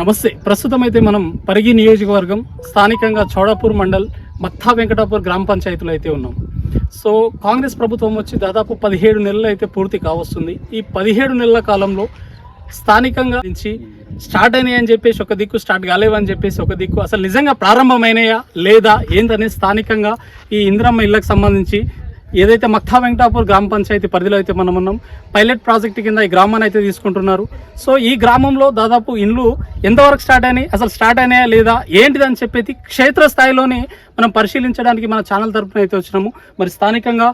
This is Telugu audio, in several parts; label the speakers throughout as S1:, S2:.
S1: నమస్తే. ప్రస్తుతం అయితే మనం పరిగి నియోజకవర్గం స్థానికంగా చౌడాపూర్ మండల్ మత్తా వెంకటాపూర్ గ్రామ పంచాయతీలో అయితే ఉన్నాం. సో కాంగ్రెస్ ప్రభుత్వం వచ్చి దాదాపు పదిహేడు నెలలు అయితే పూర్తి కావస్తుంది. ఈ పదిహేడు నెలల కాలంలో స్థానికంగా నుంచి స్టార్ట్ అయినాయి అని చెప్పేసి ఒక దిక్కు స్టార్ట్ కాలేవని చెప్పేసి ఒక దిక్కు. అసలు నిజంగా ప్రారంభమైనాయా లేదా ఏంటనేది స్థానికంగా ఈ ఇంద్రమ్మ ఇళ్ళకు సంబంధించి ఏదైతే మక్తా వెంకటాపూర్ గ్రామ పంచాయతీ పరిధిలో అయితే మనం ఉన్నాం పైలట్ ప్రాజెక్ట్ కింద ఈ గ్రామాన్ని అయితే తీసుకుంటున్నారు. సో ఈ గ్రామంలో దాదాపు ఇండ్లు ఎంతవరకు స్టార్ట్ అయినాయి అసలు స్టార్ట్ అయినాయా లేదా ఏంటిదని చెప్పేది క్షేత్రస్థాయిలోనే మనం పరిశీలించడానికి మన ఛానల్ తరపున అయితే వచ్చినాము. మరి స్థానికంగా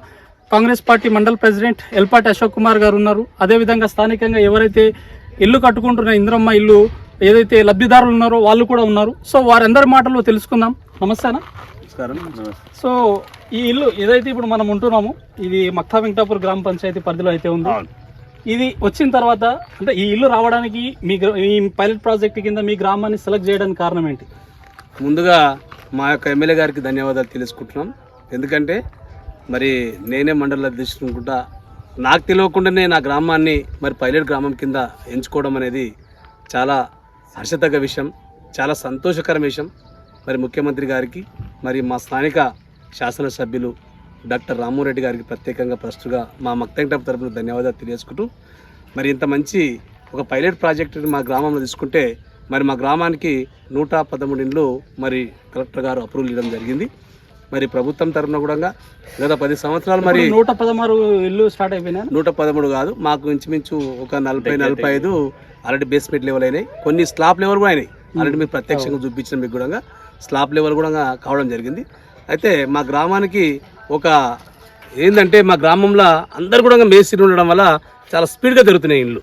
S1: కాంగ్రెస్ పార్టీ మండల్ ప్రెసిడెంట్ ఎల్పాటి అశోక్ కుమార్ గారు ఉన్నారు. అదేవిధంగా స్థానికంగా ఎవరైతే ఇల్లు కట్టుకుంటున్న ఇంద్రమ్మ ఇల్లు ఏదైతే లబ్ధిదారులు ఉన్నారో వాళ్ళు కూడా ఉన్నారు. సో వారందరి మాటల్లో తెలుసుకుందాం. నమస్తేనా
S2: నమస్కారం.
S1: సో ఈ ఇల్లు ఏదైతే ఇప్పుడు మనం ఉంటున్నామో ఇది మక్తా వెంకటాపూర్ గ్రామ పంచాయతీ పరిధిలో అయితే ఉంది. ఇది వచ్చిన తర్వాత అంటే ఈ ఇల్లు రావడానికి మీ ఈ పైలట్ ప్రాజెక్ట్ కింద మీ గ్రామాన్ని సెలెక్ట్ చేయడానికి కారణం ఏంటి?
S2: ముందుగా మా యొక్క ఎమ్మెల్యే గారికి ధన్యవాదాలు తెలుసుకుంటున్నాం. ఎందుకంటే మరి నేనే మండల అధ్యక్షుడుకుంటా నాకు తెలియకుండానే నా గ్రామాన్ని మరి పైలట్ గ్రామం కింద ఎంచుకోవడం అనేది చాలా హర్షతగ్గ విషయం చాలా సంతోషకర విషయం. మరి ముఖ్యమంత్రి గారికి మరి మా స్థానిక శాసనసభ్యులు డాక్టర్ రామోరెడ్డి గారికి ప్రత్యేకంగా ఫస్ట్గా మా మక్తంటప్ తరపున ధన్యవాదాలు తెలియజేసుకుంటూ మరి ఇంత మంచి ఒక పైలట్ ప్రాజెక్టుని మా గ్రామంలో తీసుకుంటే మరి మా గ్రామానికి నూట పదమూడు ఇండ్లు మరి కలెక్టర్ గారు అప్రూవల్ ఇవ్వడం జరిగింది. మరి ప్రభుత్వం తరఫున కూడా గత పది సంవత్సరాలు మరి
S1: నూట పదమారు ఇల్లు స్టార్ట్ అయిపోయినా
S2: నూట పదమూడు కాదు మాకు ఇంచుమించు ఒక నలభై నలభై ఐదు ఆల్రెడీ బేస్మెంట్ లెవెల్ అయినాయి. కొన్ని స్లాబ్ లెవెల్ కూడా అయినాయి. ఆల్రెడీ మీకు ప్రత్యక్షంగా చూపించిన మీకు కూడా స్లాబ్ లెవెల్ కూడా కావడం జరిగింది. అయితే మా గ్రామానికి ఒక ఏంటంటే మా గ్రామంలో అందరు కూడా మేస్త్రి ఉండడం వల్ల చాలా స్పీడ్గా జరుగుతున్నాయి ఇల్లు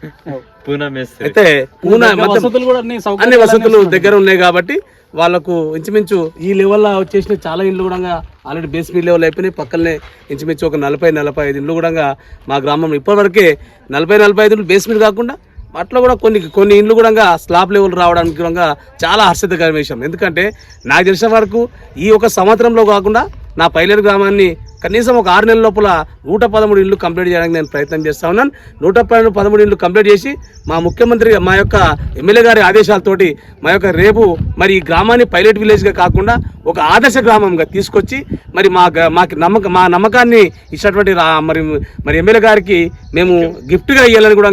S3: పూనా మేస్త్రి.
S2: అయితే పూనా మొత్తం
S1: వసతులు కూడా అన్ని
S2: వసతులు దగ్గర ఉన్నాయి కాబట్టి వాళ్ళకు ఇంచుమించు ఈ లెవెల్లో వచ్చేసిన చాలా ఇండ్లు కూడా ఆల్రెడీ బేస్మెంట్ లెవెల్ అయిపోయినాయి. పక్కనే ఇంచుమించు ఒక నలభై నలభై ఐదు ఇండ్లు కూడా మా గ్రామంలో ఇప్పటివరకే నలభై నలభై ఐదు బేస్మెంట్ కాకుండా అట్లా కూడా కొన్ని కొన్ని ఇండ్లు కూడా స్లాబ్ లెవెల్ రావడానికి కూడా చాలా హర్షితకర విషయం. ఎందుకంటే నాకు తెలిసిన వరకు ఈ ఒక సంవత్సరంలో కాకుండా నా పైలేరు గ్రామాన్ని కనీసం ఒక ఆరు నెలల లోపల నూట పదమూడు ఇళ్ళు కంప్లీట్ చేయడానికి నేను ప్రయత్నం చేస్తా ఉన్నాను. నూట పదమూడు ఇళ్ళు కంప్లీట్ చేసి మా ముఖ్యమంత్రి మా యొక్క ఎమ్మెల్యే గారి ఆదేశాలతోటి మా యొక్క రేపు మరి ఈ గ్రామాన్ని పైలట్ విలేజ్గా కాకుండా ఒక ఆదర్శ గ్రామంగా తీసుకొచ్చి మరి మా గ- మాకు నమ్మక మా నమ్మకాన్ని ఇచ్చినటువంటి మరి మరి ఎమ్మెల్యే గారికి మేము గిఫ్ట్గా ఇవ్వాలని కూడా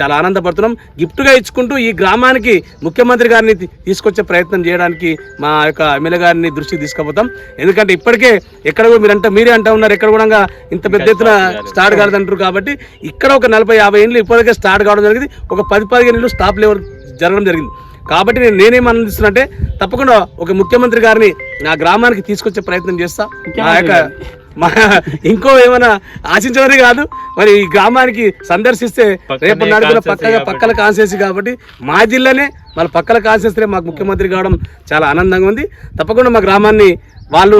S2: చాలా ఆనందపడుతున్నాం. గిఫ్ట్గా ఇచ్చుకుంటూ ఈ గ్రామానికి ముఖ్యమంత్రి గారిని తీసుకొచ్చే ప్రయత్నం చేయడానికి మా యొక్క ఎమ్మెల్యే గారిని దృష్టికి తీసుకుపోతాం. ఎందుకంటే ఇప్పటికే ఎక్కడ మీరంటే మీరే అంటే అంటా ఉన్నారు. ఎక్కడ కూడా ఇంత పెద్ద ఎత్తున స్టార్ట్ కాలేదంటారు కాబట్టి ఇక్కడ ఒక నలభై యాభై ఏళ్ళు ఇప్పటికే స్టార్ట్ కావడం జరిగింది. ఒక పది పదిహేను ఏళ్ళు స్టాప్ లెవెల్ జరగడం జరిగింది. కాబట్టి నేను నేనేం ఆనందిస్తున్నంటే తప్పకుండా ఒక ముఖ్యమంత్రి గారిని నా గ్రామానికి తీసుకొచ్చే ప్రయత్నం చేస్తా. మా యొక్క మా ఇంకో ఏమైనా ఆశించమని కాదు. మరి ఈ గ్రామానికి సందర్శిస్తే రేపు నడుపున పక్కగా. పక్కల కాన్స్టిట్యూన్సీ కాబట్టి మా జిల్లానే వాళ్ళ పక్కల కాన్స్టిట్యూన్సీ మాకు ముఖ్యమంత్రి కావడం చాలా ఆనందంగా ఉంది. తప్పకుండా మా గ్రామాన్ని వాళ్ళు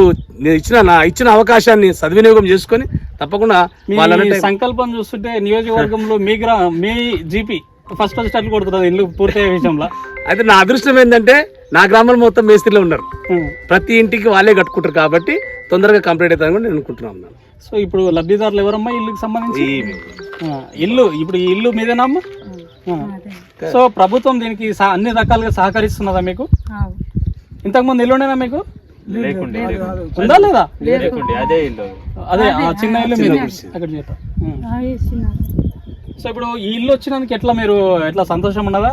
S2: ఇచ్చిన నా ఇచ్చిన అవకాశాన్ని సద్వినియోగం చేసుకొని తప్పకుండా వాళ్ళ
S1: సంకల్పం చూస్తుంటే నియోజకవర్గంలో మీ గ్రా మీ జీపీ ఫస్ట్ ఫస్ట్ అట్లు కొడుతున్నారు ఇల్లు పూర్తయ్యే విషయంలో.
S2: అయితే నా అదృష్టం ఏంటంటే నా గ్రామంలో మొత్తం మేస్త్రిలో ఉన్నారు. ప్రతి ఇంటికి వాళ్ళే కట్టుకుంటారు కాబట్టి తొందరగా కంప్లీట్ అవుతారని కూడా నేను అనుకుంటున్నాను
S1: సో ఇప్పుడు లబ్ధిదారులు ఎవరమ్మా ఇల్లుకి సంబంధించి? ఆ, ఇల్లు ఇప్పుడు ఈ ఇల్లు మీదేనా అమ్మా? ఆ. సో ప్రభుత్వం దీనికి సహ- అన్ని రకాలుగా సహకరిస్తున్నదా మీకు? ఇంతకుముందు ఇల్లు ఉండేనా మీకు?
S3: లేకుండే
S1: ఉందా లేదా?
S3: లేకుండే అదే ఇల్లు.
S1: అదే ఆ చిన్న ఇల్లు మీరు అక్కడ చేత. సో ఇప్పుడు ఈ ఇల్లు వచ్చినందుకు ఎట్లా మీరు ఎట్లా సంతోషం ఉన్నదా?